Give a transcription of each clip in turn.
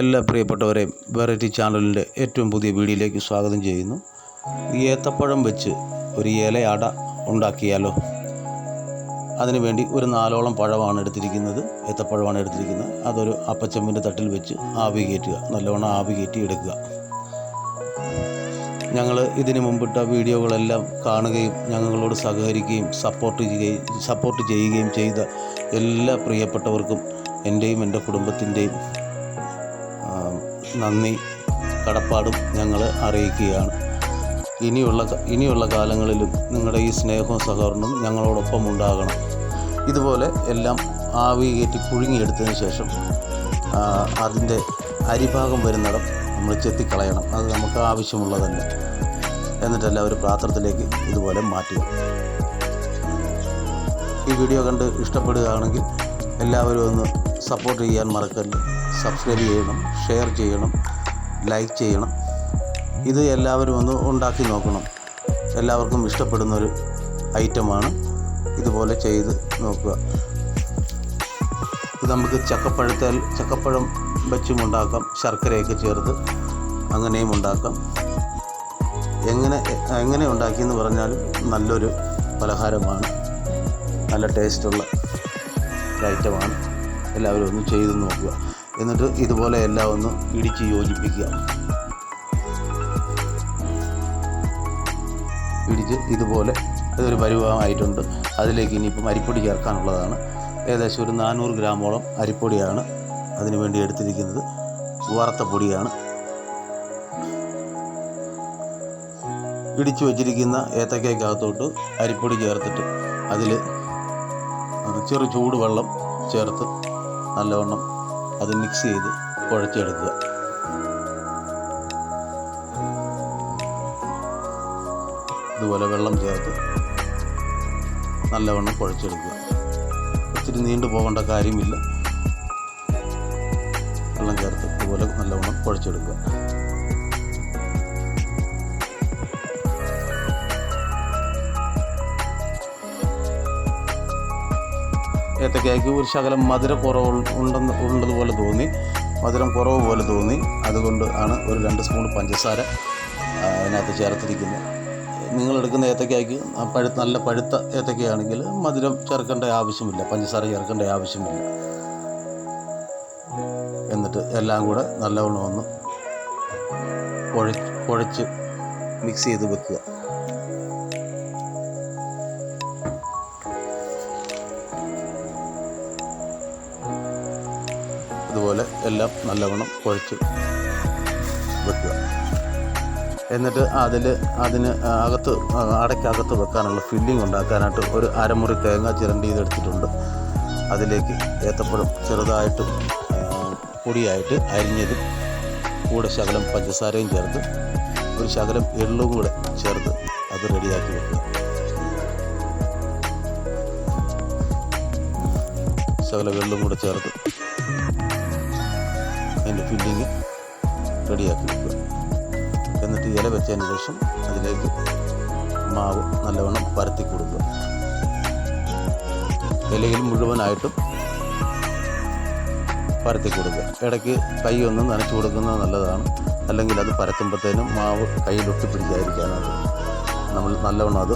എല്ലാ പ്രിയപ്പെട്ടവരെയും വെറൈറ്റി ചാനലിന്റെ ഏറ്റവും പുതിയ വീഡിയോയിലേക്ക് സ്വാഗതം ചെയ്യുന്നു. ഏത്തപ്പഴം വെച്ച് ഒരു ഇലയട ഉണ്ടാക്കിയാലോ? അതിനുവേണ്ടി ഒരു നാലോളം പഴമാണ് എടുത്തിരിക്കുന്നത്. ഏത്തപ്പഴമാണ് എടുത്തിരിക്കുന്നത്. അതൊരു അപ്പച്ചമ്പിന്റെ തട്ടിൽ വെച്ച് ആവി കയറ്റുക. നല്ലവണ്ണം ആവി കയറ്റി എടുക്കുക. ഞങ്ങൾ ഇതിനു മുമ്പിട്ട വീഡിയോകളെല്ലാം കാണുകയും ഞങ്ങളോട് സഹകരിക്കുകയും സപ്പോർട്ട് ചെയ്യുകയും സപ്പോർട്ട് ചെയ്യുകയും ചെയ്ത എല്ലാ പ്രിയപ്പെട്ടവർക്കും എന്റെയും എന്റെ കുടുംബത്തിന്റെയും നന്ദി. കടപ്പാടും ഞങ്ങൾ അറിയിക്കുകയാണ്. ഇനിയുള്ള ഇനിയുള്ള കാലങ്ങളിലും നിങ്ങളുടെ ഈ സ്നേഹവും സഹകരണവും ഞങ്ങളോടൊപ്പം ഉണ്ടാകണം. ഇതുപോലെ എല്ലാം ആവി കയറ്റി പുഴുങ്ങിയെടുത്തതിന് ശേഷം അതിന്റെ അരിഭാഗം വരുന്നിടം നമ്മൾ ചെത്തിക്കളയണം. അത് നമുക്ക് ആവശ്യമുള്ളതല്ല. എന്നിട്ടെല്ലാം ഒരു പാത്രത്തിലേക്ക് ഇതുപോലെ മാറ്റുക. ഈ വീഡിയോ കണ്ട് ഇഷ്ടപ്പെടുകയാണെങ്കിൽ എല്ലാവരും ഒന്ന് സപ്പോർട്ട് ചെയ്യാൻ മറക്കല്ല? സബ്സ്ക്രൈബ് ചെയ്യണം ഷെയർ ചെയ്യണം ലൈക്ക് ചെയ്യണം. ഇത് എല്ലാവരും ഒന്ന് ഉണ്ടാക്കി നോക്കണം. എല്ലാവർക്കും ഇഷ്ടപ്പെടുന്നൊരു ഐറ്റമാണ് ഇതുപോലെ ചെയ്ത് നോക്കുക. ഇത് നമുക്ക് ചക്കപ്പഴത്താൽ ചക്കപ്പഴം വെച്ചും ഉണ്ടാക്കാം ശർക്കരയൊക്കെ ചേർത്ത് അങ്ങനെയും ഉണ്ടാക്കാം. എങ്ങനെ എങ്ങനെ ഉണ്ടാക്കിയെന്ന് പറഞ്ഞാൽ നല്ലൊരു പലഹാരമാണ്. നല്ല ടേസ്റ്റുള്ള ഐറ്റമാണ്. എല്ലാവരും ഒന്ന് ചെയ്ത് നോക്കുക. എന്നിട്ട് ഇതുപോലെ എല്ലാം ഒന്ന് ഇടിച്ച് യോജിപ്പിക്കുക. ഇടിച്ച് ഇതുപോലെ ഇതൊരു പരുവമായിട്ടുണ്ട്. അതിലേക്ക് ഇനിയിപ്പം അരിപ്പൊടി ചേർക്കാനുള്ളതാണ്. ഏകദേശം ഒരു നാനൂറ് ഗ്രാമോളം അരിപ്പൊടിയാണ് അതിനു വേണ്ടി എടുത്തിരിക്കുന്നത്. വറുത്ത പൊടിയാണ്. ഇടിച്ചു വച്ചിരിക്കുന്ന ഏത്തക്കകത്തോട്ട് അരിപ്പൊടി ചേർത്തിട്ട് അതിൽ ചെറു ചൂടുവെള്ളം ചേർത്ത് നല്ലവണ്ണം അത് മിക്സ് ചെയ്ത് കുഴച്ചെടുക്കുക. ഇതുപോലെ വെള്ളം ചേർത്ത് നല്ലവണ്ണം കുഴച്ചെടുക്കുക. ഇച്ചിരി നീണ്ടു പോകേണ്ട കാര്യമില്ല. വെള്ളം ചേർത്ത് ഇതുപോലെ നല്ലവണ്ണം കുഴച്ചെടുക്കുക. ഏത്തക്കായ്ക്ക് ഒരു ശകലം മധുര കുറവ് ഉണ്ടെന്ന് ഉള്ളതുപോലെ തോന്നി. മധുരം കുറവ് പോലെ തോന്നി. അതുകൊണ്ട് ആണ് ഒരു രണ്ട് സ്പൂൺ പഞ്ചസാര അതിനകത്ത് ചേർത്തിരിക്കുന്നത്. നിങ്ങൾ എടുക്കുന്ന ഏത്തക്കായ്ക്ക് പഴു നല്ല പഴുത്ത ഏത്തക്കയാണെങ്കിൽ മധുരം ചേർക്കേണ്ട ആവശ്യമില്ല. പഞ്ചസാര ചേർക്കേണ്ട ആവശ്യമില്ല. എന്നിട്ട് എല്ലാം കൂടെ നല്ലവണ്ണം ഒന്ന് കുഴ കുഴച്ച് മിക്സ് ചെയ്ത് വെക്കുക. ഇതുപോലെ എല്ലാം നല്ലവണ്ണം കുഴച്ച് വെക്കുക. എന്നിട്ട് അതിൽ അതിന് അകത്ത് അടയ്ക്കകത്ത് വെക്കാനുള്ള ഫില്ലിംഗ് ഉണ്ടാക്കാനായിട്ട് ഒരു അരമുറി തേങ്ങ ചിരണ്ടി ചെയ്തെടുത്തിട്ടുണ്ട് അതിലേക്ക് ഏത്തപ്പഴം ചെറുതായിട്ട് പൊടിയായിട്ട് അരിഞ്ഞതും കൂടെ ശകലം പഞ്ചസാരയും ചേർത്ത് ഒരു ശകലം എള്ളും കൂടെ ചേർത്ത് അത് റെഡിയാക്കി വെക്കുക. ശകലം എള്ളും കൂടെ ചേർത്ത് അതിന്റെ ഫില്ലിങ് റെഡിയാക്കി വെക്കുക. എന്നിട്ട് ഇല വെച്ചതിന് ശേഷം അതിലേക്ക് മാവ് നല്ലവണ്ണം പരത്തി കൊടുക്കുക. ഇലയിൽ മുഴുവനായിട്ടും പരത്തി കൊടുക്കുക. ഇടയ്ക്ക് കൈ ഒന്ന് നനച്ചു കൊടുക്കുന്നത് നല്ലതാണ്. അല്ലെങ്കിൽ അത് പരത്തുമ്പോഴത്തേനും മാവ് കയ്യിലൊട്ടി പിടിക്കാതിരിക്കാനാണ്. നമ്മൾ നല്ലവണ്ണം അത്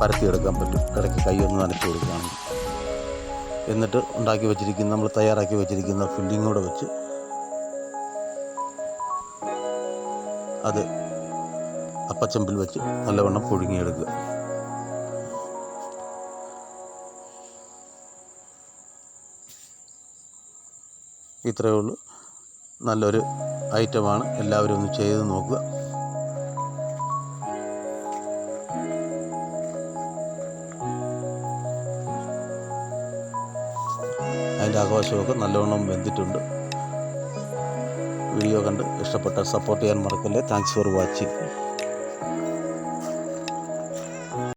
പരത്തിയെടുക്കാൻ പറ്റും. ഇടയ്ക്ക് കൈ ഒന്ന് നനച്ചു കൊടുക്കുകയാണെങ്കിൽ. എന്നിട്ട് ഉണ്ടാക്കി വെച്ചിരിക്കുന്ന നമ്മൾ തയ്യാറാക്കി വെച്ചിരിക്കുന്ന ഫില്ലിംഗ് വെച്ച് അത് അപ്പച്ചമ്പിൽ വെച്ച് നല്ലവണ്ണം പുഴുങ്ങിയെടുക്കുക. ഇത്രയേ ഉള്ളൂ. നല്ലൊരു ഐറ്റമാണ്. എല്ലാവരും ഒന്ന് ചെയ്ത് നോക്കുക. അതിന്റെ ആഘോഷമൊക്കെ നല്ലവണ്ണം വെന്തിട്ടുണ്ട്. വീഡിയോ കണ്ട് ഇഷ്ടപ്പെട്ട സപ്പോർട്ട് ചെയ്യാൻ മറക്കല്ലേ. Thanks for watching